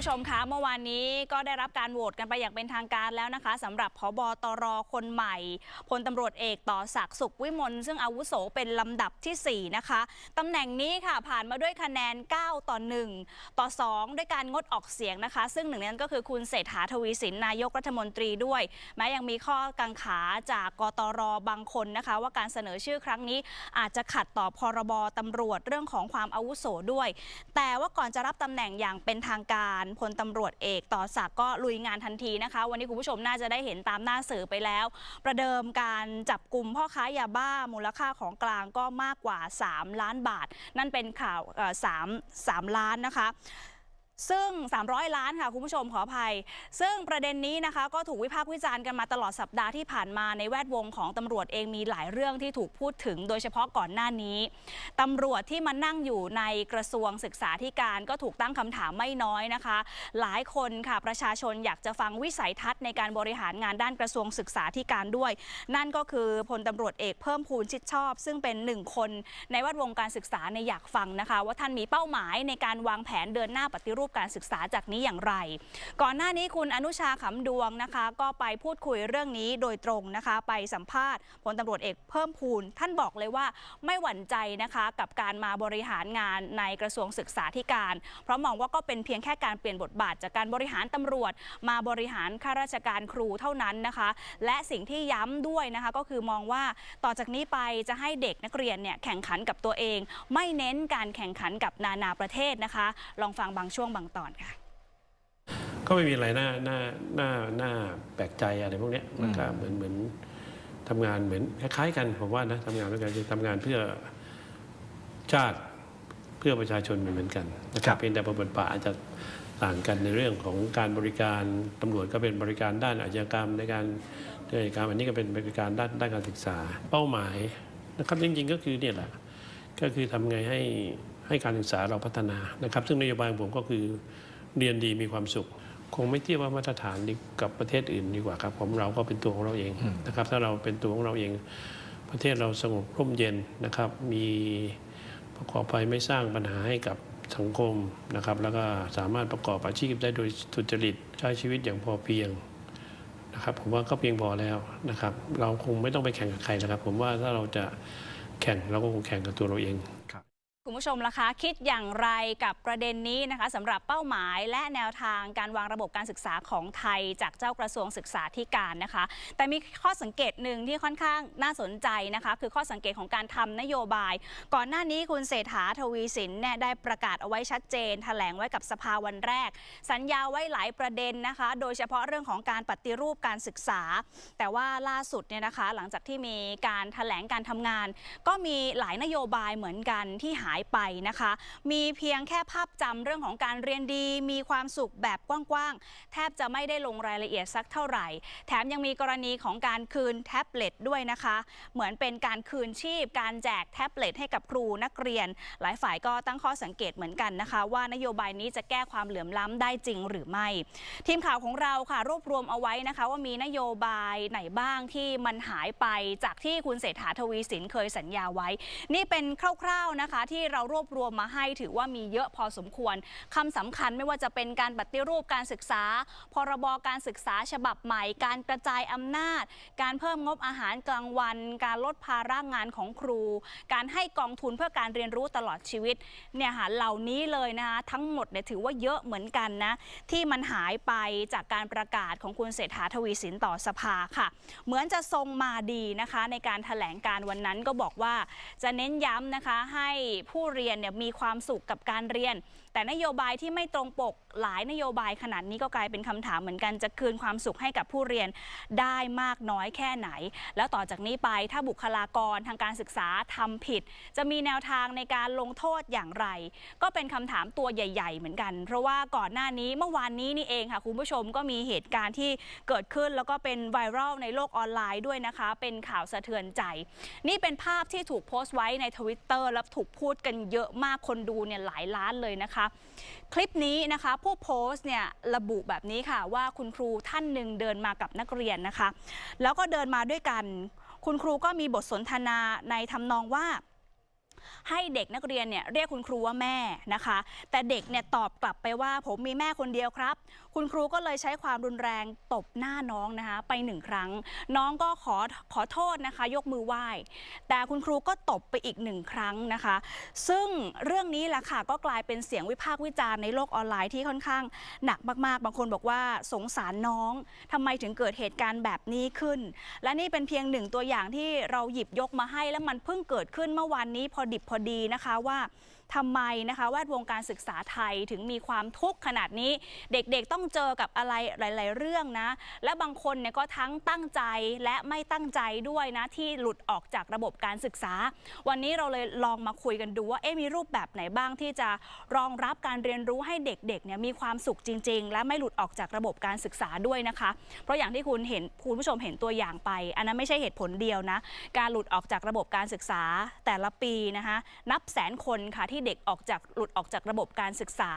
ผู้ชมคะเมื่อวานนี้ก็ได้รับการโหวตกันไปอย่างเป็นทางการแล้วนะคะสำหรับพบตรคนใหม่พลตำรวจเอกต่อศักดิ์สุขวิมลซึ่งอาวุโสเป็นลำดับทีสี่ 4 นะคะตำแหน่งนี้ค่ะผ่านมาด้วยคะแนน 9 ต่อ 1 ต่อ 2 ด้วยการงดออกเสียงนะคะ ซึ่งหนึ่งในนั้นก็คือคุณเศรษฐาทวีสินนายกรัฐมนตรีด้วย แม้ยังมีข้อกังขาจากกตรบางคนนะคะ ว่าการเสนอชื่อครั้งนี้อาจจะขัดต่อพรบตำรวจเรื่องของความอาวุโสด้วย แต่ว่าก่อนจะรับตำแหน่งอย่างเป็นทางการพลตำรวจเอกต่อศักดิ์ก็ลุยงานทันทีนะคะ วันนี้คุณผู้ชมน่าจะได้เห็นตามหน้าสื่อไปแล้ว ประเดิมการจับกลุ่มพ่อค้ายาบ้ามูลค่าของกลางก็มากกว่า 3 ล้านบาท นั่นเป็นข่าวสามสามล้านนะคะ ซึ่ง 300 ล้านค่ะคุณผู้ชมขออภัย ซึ่งประเด็นนี้นะคะ ก็ถูกวิพากษ์วิจารณ์กันมาตลอดสัปดาห์ที่ผ่านมาในแวดวงของตำรวจเองมีหลายเรื่องที่ถูกพูดถึง โดยเฉพาะก่อนหน้านี้ตำรวจที่มานั่งอยู่ในกระทรวงศึกษาธิการก็ถูกตั้งคำถามไม่น้อยนะคะ หลายคนค่ะประชาชนอยากจะฟังวิสัยทัศน์ในการบริหารงานด้านกระทรวงศึกษาธิการด้วย นั่นก็คือพลตำรวจเอกเพิ่มพูนชิดชอบ ซึ่งเป็นหนึ่งคนในแวดวงการศึกษาในอยากฟังนะคะ ว่าท่านมีเป้าหมายในการวางแผนเดินหน้าปฏิรูปการศึกษาจากนี้อย่างไร ก่อนหน้านี้คุณอนุชาขำดวงนะคะ ก็ไปพูดคุยเรื่องนี้โดยตรงนะคะ ไปสัมภาษณ์พลตำรวจเอกเพิ่มพูน ท่านบอกเลยว่าไม่หวั่นใจนะคะกับการมาบริหารงานในกระทรวงศึกษาธิการ เพราะมองว่าก็เป็นเพียงแค่การเปลี่ยนบทบาท จากการบริหารตำรวจ มาบริหารข้าราชการครูเท่านั้นนะคะ และสิ่งที่ย้ำด้วยนะคะก็คือมองว่าต่อจากนี้ไปจะให้เด็กนักเรียนเนี่ยแข่งขันกับตัวเอง ไม่เน้นการแข่งขันกับนานาประเทศนะคะ ลองฟังบางช่วงบางตอนค่ะ ก็ไม่มีอะไรน่าน่าน่าน่าแปลกใจอะไรพวกเนี้ยมันก็เหมือนเหมือนทำงานเหมือนคล้ายๆกันผมว่านะทำงานด้วยกันคือทำงานเพื่อชาติเพื่อประชาชนเหมือนกันนะคครัรับบเพียงแต่บทบาทอาจจะต่างกันในเรื่องของการบริการตำรวจก็เป็นบริการด้านอาชญากรรมในการในการอันนี้ก็เป็นบริการด้านด้านการศึกษา เป้าหมายนะครับจริงๆก็คือเนี่ยแหละก็คือทำไงให้ ให้การศึกษาเราพัฒนานะครับ ซึ่งนโยบายของผมก็คือเรียนดีมีความสุข คงไม่เทียบว่ามาตรฐานดีกับประเทศอื่นดีกว่าครับผมเราก็เป็นตัวของเราเองนะครับ ถ้าเราเป็นตัวของเราเอง ประเทศเราสงบร่มเย็นนะครับ มีประกอบไปไม่สร้างปัญหาให้กับสังคมนะครับ แล้วก็สามารถประกอบอาชีพได้โดยสุจริตใช้ชีวิตอย่างพอเพียงนะครับผมว่าก็เพียงพอแล้วนะครับ เราคงไม่ต้องไปแข่งกับใครนะครับ ผมว่าถ้าเราจะแข่งเราก็คงแข่งกับตัวเราเองคุ ณผู้ชมล่ะคะ คิดอย่างไรกับประเด็นนี้นะคะสำหรับเป้าหมายและแนวทางการวางระบบการศึกษาของไทยจากเจ้ากระทรวงศึกษาธิการนะคะ แต่มีข้อสังเกตหนึ่งที่ค่อนข้างน่าสนใจนะคะ คือข้อสังเกตของการทำนโยบาย ก่อนหน้านี้คุณเศรษฐาทวีสินเนี่ยได้ประกาศเอาไว้ชัดเจนแถลงไว้กับสภาวันแรก สัญญาไว้หลายประเด็นนะคะ โดยเฉพาะเรื่องของการปฏิรูปการศึกษา แต่ว่าล่าสุดเนี่ยนะคะ หลังจากที่มีการแถลงการทำงาน ก็มีหลายนโยบายเหมือนกันที่หายไปนะคะ มีเพียงแค่ภาพจำเรื่องของการเรียนดี มีความสุขแบบกว้างๆ แทบจะไม่ได้ลงรายละเอียดสักเท่าไหร่ แถมยังมีกรณีของการคืนแท็บเล็ตด้วยนะคะ เหมือนเป็นการคืนชีพ การแจกแท็บเล็ตให้กับครูนักเรียน หลายฝ่ายก็ตั้งข้อสังเกตเหมือนกันนะคะ ว่านโยบายนี้จะแก้ความเหลื่อมล้ำได้จริงหรือไม่ ทีมข่าวของเราค่ะรวบรวมเอาไว้นะคะว่ามีนโยบายไหนบ้างที่มันหายไปจากที่คุณเศรษฐาทวีสินเคยสัญญาไว้ นี่เป็นคร่าวๆนะคะที่เรารวบรวมมาให้ถือว่ามีเยอะพอสมควรคำสำคัญไม่ว่าจะเป็นการปฏิรูปการศึกษา พรบการศึกษาฉบับใหม่ การกระจายอำนาจ การเพิ่มงบอาหารกลางวัน การลดภาระงานของครู การให้กองทุนเพื่อการเรียนรู้ตลอดชีวิตเนี่ยค่ะเหล่านี้เลยนะคะทั้งหมดเนี่ยถือว่าเยอะเหมือนกันนะที่มันหายไปจากการประกาศของคุณเศรษฐาทวีสินต่อสภาค่ะ เหมือนจะทรงมาดีนะคะ ในการถแถลงการวันนั้นก็บอกว่าจะเน้นย้ำนะคะให้ผู้เรียนเนี่ยมีความสุขกับการเรียน แต่นโยบายที่ไม่ตรงปกหลายนโยบายขนาดนี้ก็กลายเป็นคำถามเหมือนกันจะคืนความสุขให้กับผู้เรียนได้มากน้อยแค่ไหน แล้วต่อจากนี้ไปถ้าบุคลากรทางการศึกษาทำผิด จะมีแนวทางในการลงโทษอย่างไร ก็เป็นคำถามตัวใหญ่ ๆ เหมือนกัน เพราะว่าก่อนหน้านี้เมื่อวานนี้นี่เองค่ะคุณผู้ชมก็มีเหตุการณ์ที่เกิดขึ้นแล้วก็เป็นไวรัลในโลกออนไลน์ด้วยนะคะ เป็นข่าวสะเทือนใจ นี่เป็นภาพที่ถูกโพสต์ไว้ในทวิตเตอร์แล้วถูกพูดกันเยอะมากคนดูเนี่ยหลายล้านเลยนะคะ คลิปนี้นะคะผู้โพสต์เนี่ยระบุแบบนี้ค่ะ ว่าคุณครูท่านหนึ่งเดินมากับนักเรียนนะคะ แล้วก็เดินมาด้วยกัน คุณครูก็มีบทสนทนาในทำนองว่า ให้เด็กนักเรียนเนี่ยเรียกคุณครูว่าแม่นะคะ แต่เด็กเนี่ยตอบกลับไปว่าผมมีแม่คนเดียวครับ คุณครูก็เลยใช้ความรุนแรงตบหน้าน้องนะคะ ไปหนึ่งครั้ง น้องก็ขอขอโทษนะคะ ยกมือไหว้ แต่คุณครูก็ตบไปอีกหนึ่งครั้งนะคะ ซึ่งเรื่องนี้แหละค่ะก็กลายเป็นเสียงวิพากษ์วิจารณ์ในโลกออนไลน์ที่ค่อนข้างหนักมากๆ บางคนบอกว่าสงสารน้องทำไมถึงเกิดเหตุการณ์แบบนี้ขึ้น และนี่เป็นเพียงหนึ่งตัวอย่างที่เราหยิบยกมาให้ และมันเพิ่งเกิดขึ้นเมื่อวานนี้พอดิบพอดีนะคะว่า ทำไมนะคะแวดวงการศึกษาไทยถึงมีความทุกข์ขนาดนี้ เด็กๆต้องเจอกับอะไรหลาย ๆ เรื่องนะ และบางคนเนี่ยก็ทั้งตั้งใจและไม่ตั้งใจด้วยนะที่หลุดออกจากระบบการศึกษา วันนี้เราเลยลองมาคุยกันดูว่าเอ๊มีรูปแบบไหนบ้างที่จะรองรับการเรียนรู้ให้เด็กๆเนี่ยมีความสุขจริง ๆ และไม่หลุดออกจากระบบการศึกษาด้วยนะคะ เพราะอย่างที่คุณเห็นคุณผู้ชมเห็นตัวอย่างไป อันนั้นไม่ใช่เหตุผลเดียวนะ การหลุดออกจากระบบการศึกษาแต่ละปีนะคะนับแสนคนค่ะที่เด็กออกจากหลุดออกจากระบบการศึกษา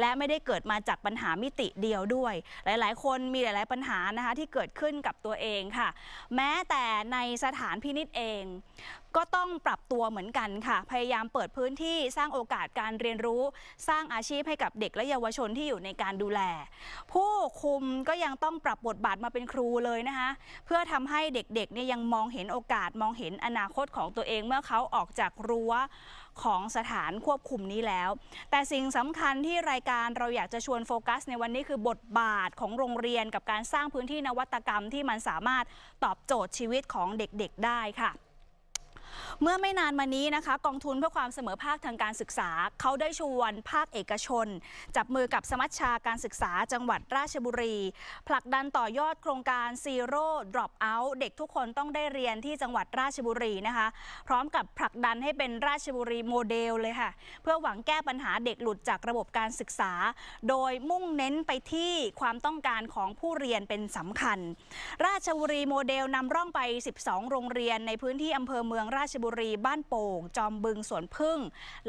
และไม่ได้เกิดมาจากปัญหามิติเดียวด้วย หลาย ๆ คนมีหลาย ๆ ปัญหานะคะที่เกิดขึ้นกับตัวเองค่ะ แม้แต่ในสถานพินิษเอง ก็ต้องปรับตัวเหมือนกันค่ะ พยายามเปิดพื้นที่สร้างโอกาสการเรียนรู้ สร้างอาชีพให้กับเด็กและเยาวชนที่อยู่ในการดูแล ผู้คุมก็ยังต้องปรับบทบาทมาเป็นครูเลยนะคะเพื่อทำให้เด็กๆเนี่ยยังมองเห็นโอกาสมองเห็นอนาคตของตัวเองเมื่อเขาออกจากรั้วของสถานควบคุมนี้แล้ว แต่สิ่งสำคัญที่รายการเราอยากจะชวนโฟกัส ในวันนี้คือบทบาทของโรงเรียนกับการสร้างพื้นที่นวัตกรรมที่มันสามารถตอบโจทย์ชีวิตของเด็กๆได้ค่ะ เมื่อไม่นานมานี้นะคะ กองทุนเพื่อความเสมอภาคทางการศึกษา เขาได้ชวนภาคเอกชน จับมือกับสมัชชาการศึกษาจังหวัดราชบุรี ผลักดันต่อยอดโครงการ Zero Drop Out เด็กทุกคนต้องได้เรียนที่จังหวัดราชบุรีนะคะ พร้อมกับผลักดันให้เป็นราชบุรีโมเดลเลยค่ะ เพื่อหวังแก้ปัญหาเด็กหลุดจากระบบการศึกษา โดยมุ่งเน้นไปที่ความต้องการของผู้เรียนเป็นสำคัญ ราชบุรีโมเดลนำร่องไป 12 โรงเรียนในพื้นที่อำเภอเมืองราชบุรี บ้านโป่ง จอมบึงสวนพึ่ง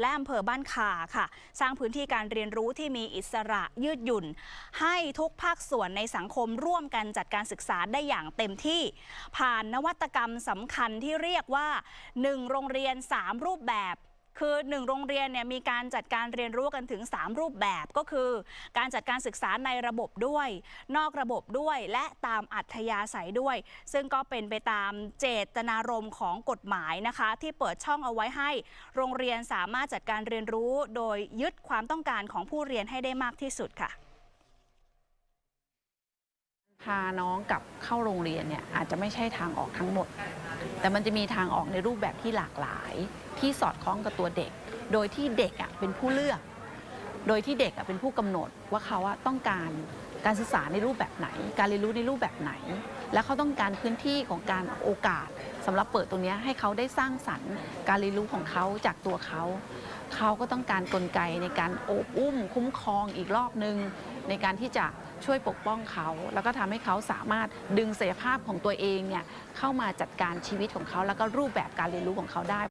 และอำเภอบ้านคาค่ะ สร้างพื้นที่การเรียนรู้ที่มีอิสระยืดหยุ่น ให้ทุกภาคส่วนในสังคมร่วมกันจัดการศึกษาได้อย่างเต็มที่ ผ่านนวัตกรรมสำคัญที่เรียกว่า 1 โรงเรียน 3 รูปแบบ คือ1โรงเรียนเนี่ยมีการจัดการเรียนรู้กันถึง 3 รูปแบบก็คือ การจัดการศึกษาในระบบด้วย นอกระบบด้วยและตามอัธยาศัยด้วย ซึ่งก็เป็นไปตามเจตนารมณ์ของกฎหมายนะคะ ที่เปิดช่องเอาไว้ให้ โรงเรียนสามารถจัดการเรียนรู้ โดยยึดความต้องการของผู้เรียนให้ได้มากที่สุดค่ะพาน้องกลับเข้าโรงเรียนเนี่ยอาจจะไม่ใช่ทางออกทั้งหมด แต่มันจะมีทางออกในรูปแบบที่หลากหลาย ที่สอดคล้องกับตัวเด็ก โดยที่เด็กอะเป็นผู้เลือก โดยที่เด็กอะเป็นผู้กำหนดว่าเขาอะต้องการการศึกษาในรูปแบบไหน การเรียนรู้ในรูปแบบไหนและเขาต้องการพื้นที่ของการโอกาสสำหรับเปิดตรงนี้ให้เขาได้สร้างสรรค์ การเรียนรู้ของเขาจากตัวเขา เขาก็ต้องการกลไกในการโอบอุ้ม คุ้มครองอีกรอบหนึ่งในการที่จะช่วยปกป้องเขา แล้วก็ทำให้เขาสามารถดึงศักยภาพของตัวเองเนี่ยเข้ามาจัดการชีวิตของเขา แล้วก็รูปแบบการเรียนรู้ของเขาได้